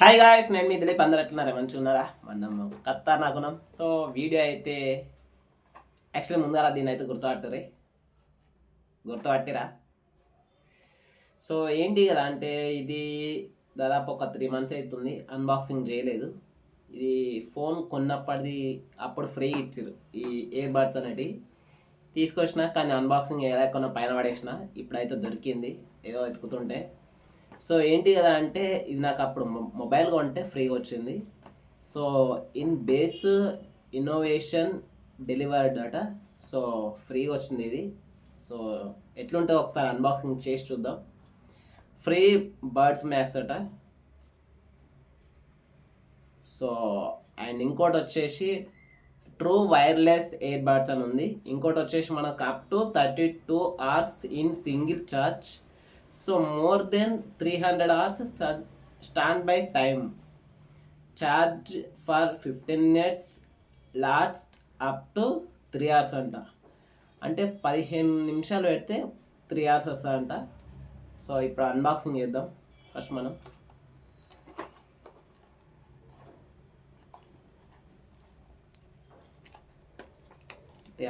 Hi guys నేను మీ దిలీప్. అందరు ఎట్లున్నారా? మంచిగా ఉన్నారా మనం కత్తా నాకున్నాం సో వీడియో అయితే యాక్చువల్లీ ముందర దీన్ని అయితే గుర్తుపట్టరు గుర్తుపట్టిరా? సో ఏంటి కదా అంటే ఇది దాదాపు ఒక త్రీ మంత్స్ అవుతుంది అన్బాక్సింగ్ చేయలేదు. ఇది ఫోన్ కొన్నప్పటిది అప్పుడు ఫ్రీ ఇచ్చారు ఈ ఇయర్ బడ్స్ అనేటివి. తీసుకొచ్చిన కానీ అన్బాక్సింగ్ చేయలేకుండా పైన పడేసిన ఇప్పుడైతే దొరికింది. ఏదో వెతుకుతుంటే. సో ఏంటి కదా అంటే ఇది నాకు అప్పుడు మొ- మొబైల్ కొంటే ఫ్రీగా వచ్చింది. So in base innovation delivered అట సో ఫ్రీగా వచ్చింది ఇది. సో ఎట్లుంటుందో ఒకసారి అన్బాక్సింగ్ చేసి చూద్దాం. ఫ్రీ బర్డ్స్ మ్యాక్స్ అట. సో అండ్ ఇంకోటి వచ్చేసి ట్రూ వైర్లెస్ ఎయిర్ బడ్స్ అని ఉంది. ఇంకోటి వచ్చేసి మనకు up to thirty two hours in single charge. So more than three hundred hours standby time. Charge for fifteen minutes last up to three hours అంట. అంటే పదిహేను నిమిషాలు పెడితే త్రీ అవర్స్ వస్తుందంట. సో ఇప్పుడు అన్బాక్సింగ్ చేద్దాం. ఫస్ట్ మనం.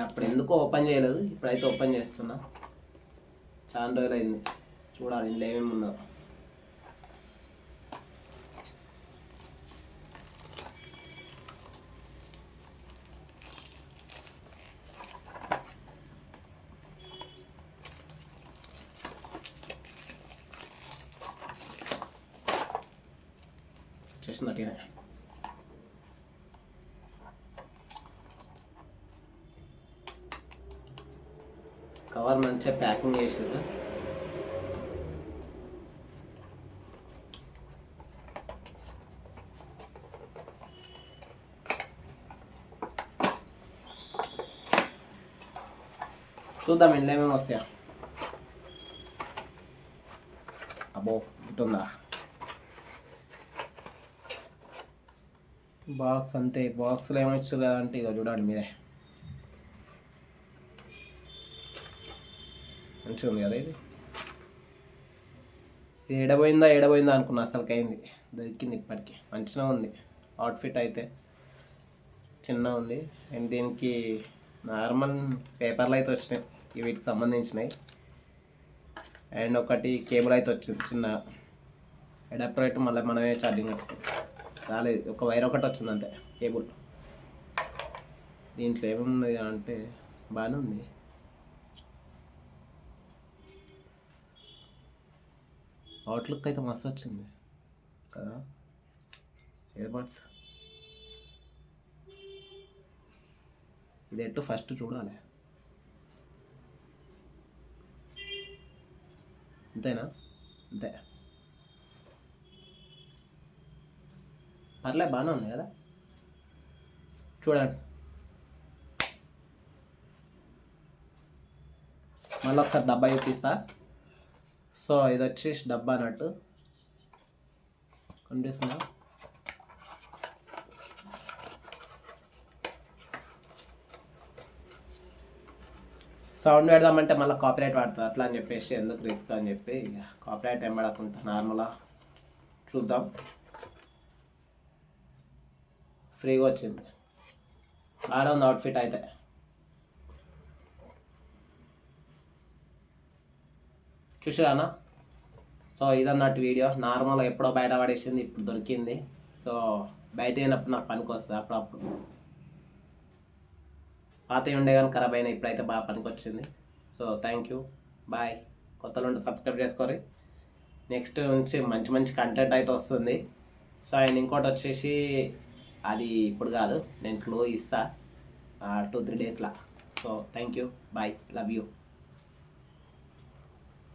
అప్పుడు ఎందుకో ఓపెన్ చేయలేదు? ఇప్పుడైతే ఓపెన్ చేస్తున్నా. చాలా రోజులు అయింది చూడాలి ఇందులో ఏమేమి ఉందో చేసింది అట్టినే కవర్ మంచిగా ప్యాకింగ్ చేసారు చూద్దాం ఇంట్లో ఏమేమి వస్తాయా అబ్బో ఇటుందా బాక్స్ అంతే బాక్స్లో ఏమొచ్చు కదా అంటే ఇక చూడండి మీరే మంచిగా ఉంది కదా ఇది ఇది ఎడబోయిందా ఎడబోయిందా అనుకున్నా అసలుకి అయింది దొరికింది ఇప్పటికి. మంచిగా ఉంది. అవుట్ఫిట్ అయితే చిన్న ఉంది. అండ్ దీనికి నార్మల్ పేపర్లు అయితే వచ్చినాయి. వీటికి సంబంధించినవి అండ్ ఒకటి కేబుల్ అయితే వచ్చింది చిన్న అడాప్టర్ అయితే మళ్ళీ మనమే ఛార్జింగ్ రాలేదు ఒక వైర్ ఒకటి వచ్చింది అంతే కేబుల్. దీంట్లో ఏముంది అంటే బాగానే ఉంది. అవుట్లుక్ అయితే మస్తు వచ్చింది కదా? ఇయర్బడ్స్ ఇది ఎటు ఫస్ట్ చూడాలి. అంతేనా? అంతే. పర్లే బాగానే ఉంది కదా? చూడండి. మళ్ళీ ఒకసారి డబ్బా చూపిస్తా. సో ఇది వచ్చేసి డబ్బా అన్నట్టు. కనిపిస్తుందా సౌండ్ పెడదామంటే మళ్ళీ కాపీరైట్ పడుతుంది అట్లా అని చెప్పేసి ఎందుకు రిస్క్ అని చెప్పి కాపీరైట్ ఏం పడకుండా నార్మల్గా చూద్దాం. ఫ్రీగా వచ్చింది. బాగానే ఉంది అవుట్ఫిట్ అయితే. చూసారా సో ఇదన్నట్టు వీడియో. నార్మల్గా ఎప్పుడో బయట పడేసింది ఇప్పుడు దొరికింది. సో బయట అయినప్పుడు నాకు పనికి వస్తుంది అప్పుడప్పుడు. పాత ఉండే కానీ ఖరాబ్ అయినా ఇప్పుడైతే బాగా పనికి వచ్చింది సో థ్యాంక్ యూ బాయ్ కొత్తలో ఉంటే సబ్స్క్రైబ్ చేసుకోరి. నెక్స్ట్ నుంచి మంచి మంచి కంటెంట్ అయితే వస్తుంది. సో అండ్ ఇంకోటి వచ్చేసి అది ఇప్పుడు కాదు నేను క్లో ఇస్తా. టూ త్రీ డేస్లో so thank you bye love you